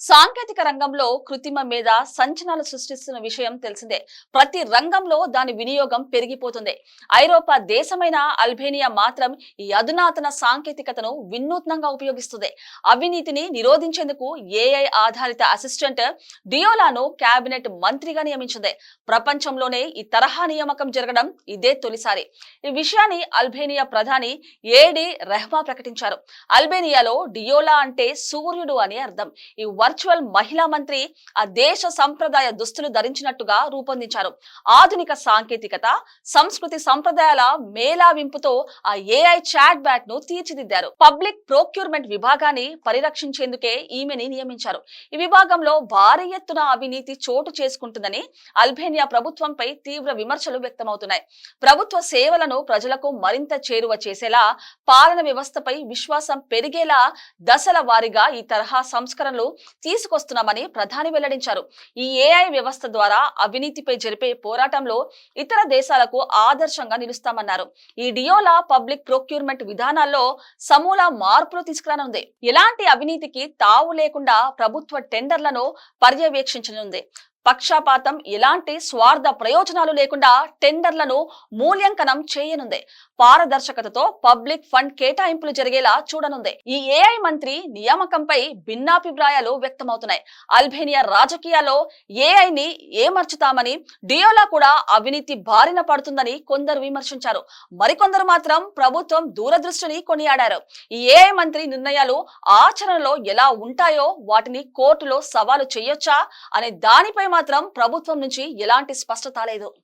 సాంకేతిక రంగంలో కృత్రిమ మీద సంచలనాలు సృష్టిస్తున్న విషయం తెలిసిందే. ప్రతి రంగంలో దాని వినియోగం పెరిగిపోతుంది. ఐరోపా దేశమైన అల్బేనియా మాత్రం ఈ అధునాతన సాంకేతికతను వినూత్నంగా ఉపయోగిస్తుంది. అవినీతిని నిరోధించేందుకు ఏఐ ఆధారిత అసిస్టెంట్ డియోలాను కేబినెట్ మంత్రిగా నియమించింది. ప్రపంచంలోనే ఈ తరహా నియామకం జరగడం ఇదే తొలిసారి. ఈ విషయాన్ని అల్బేనియా ప్రధాని ఏడి రెహ్మా ప్రకటించారు. అల్బేనియాలో డియోలా అంటే సూర్యుడు అని అర్థం. ఈ వర్చువల్ మహిళా మంత్రి ఆ దేశ సంప్రదాయ దుస్తులు ధరించినట్టుగా రూపొందించారు. ఆధునిక సాంకేతికత సంస్కృతి సంప్రదాయాల మేళావింపుతో ఆ ఏఐ చాట్ బ్యాట్ను తీర్చిదిద్దారు. పబ్లిక్ ప్రొక్యూర్మెంట్ విభాగాన్ని పరిరక్షించేందుకే ఈమెని నియమించారు. ఈ విభాగంలో భారీ ఎత్తున అవినీతి చోటు చేసుకుంటుందని అల్బేనియా ప్రభుత్వంపై తీవ్ర విమర్శలు వ్యక్తమవుతున్నాయి. ప్రభుత్వ సేవలను ప్రజలకు మరింత చేరువ చేసేలా పాలన వ్యవస్థపై విశ్వాసం పెరిగేలా దశల వారీగా ఈ తరహా సంస్కరణలు తీసుకొస్తున్నామని ప్రధాని వెల్లడించారు. ఈ ఏఐ వ్యవస్థ ద్వారా అవినీతిపై జరిపే పోరాటంలో ఇతర దేశాలకు ఆదర్శంగా నిలుస్తామన్నారు. ఈ డియోలా పబ్లిక్ ప్రొక్యూర్మెంట్ విధానాల్లో సమూల మార్పులు తీసుకురానుంది. ఎలాంటి అవినీతికి తావు లేకుండా ప్రభుత్వ టెండర్లను పర్యవేక్షించనుంది. పక్షపాతం ఎలాంటి స్వార్థ ప్రయోజనాలు లేకుండా టెండర్లను మూల్యాంకనం చేయనుంది. పారదర్శకతతో పబ్లిక్ ఫండ్ కేటాయింపులు జరిగేలా చూడనుంది. ఈ ఏఐ మంత్రి నియామకంపై భిన్నాభిప్రాయాలు వ్యక్తమవుతున్నాయి. అల్బేనియా రాజకీయాల్లో ఏఐని ఏమర్చుతామని డియోలా కూడా అవినీతి బారిన పడుతుందని కొందరు విమర్శించారు. మరికొందరు మాత్రం ప్రభుత్వం దూరదృష్టిని కొనియాడారు. ఈ ఏఐ మంత్రి నిర్ణయాలు ఆచరణలో ఎలా ఉంటాయో వాటిని కోర్టులో సవాలు చేయొచ్చా అనే దానిపై మాత్రం ప్రభుత్వం నుంచి ఎలాంటి స్పష్టత లేదు.